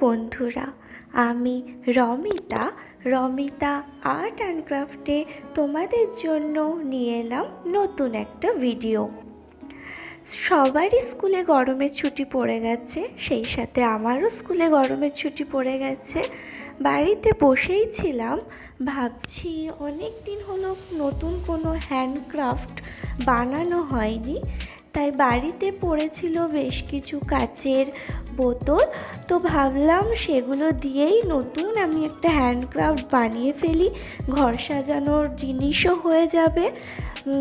বন্ধুরা, আমি Ramita. Ramita art and ক্রাফটে তোমাদের জন্য নিয়ে এলাম নতুন একটা ভিডিও। সবারই স্কুলে গরমের ছুটি পড়ে গেছে, সেই সাথে আমারও স্কুলে গরমের ছুটি পড়ে গেছে। বাড়িতে বসেই ছিলাম, ভাবছি অনেক দিন হলো নতুন কোনো হ্যান্ডক্রাফট বানানো হয়নি। তাই বাড়িতে পড়েছিল বেশ কিছু কাচের বোতল। তো ভাবলাম সেগুলো দিয়েই নতুন আমি একটা হ্যান্ডক্রাফট বানিয়ে ফেলি। ঘর সাজানোর জিনিসও হয়ে যাবে।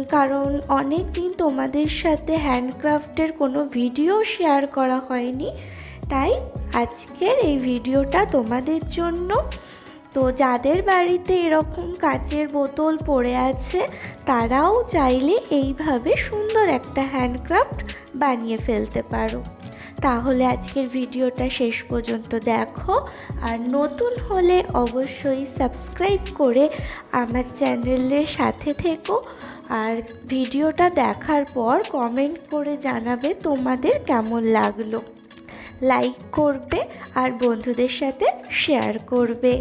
কারণ অনেক দিন তোমাদের সাথে হ্যান্ডক্রাফটের কোনো ভিডিও শেয়ার করা হয়নি। তাই আজকের এই ভিডিওটা তোমাদের জন্য। তো যাদের বাড়িতে এরকম কাচের বোতল পড়ে আছে, তারাও চাইলে এইভাবে সুন্দর একটা হ্যান্ডক্রাফট বানিয়ে ফেলতে পারো। তাহলে আজকের ভিডিওটা শেষ পর্যন্ত দেখো, আর নতুন হলে অবশ্যই সাবস্ক্রাইব করে আমার চ্যানেলের সাথে থেকো। আর ভিডিওটা দেখার পর কমেন্ট করে জানাবে তোমাদের কেমন লাগল। লাইক করবে আর বন্ধুদের সাথে শেয়ার করবে।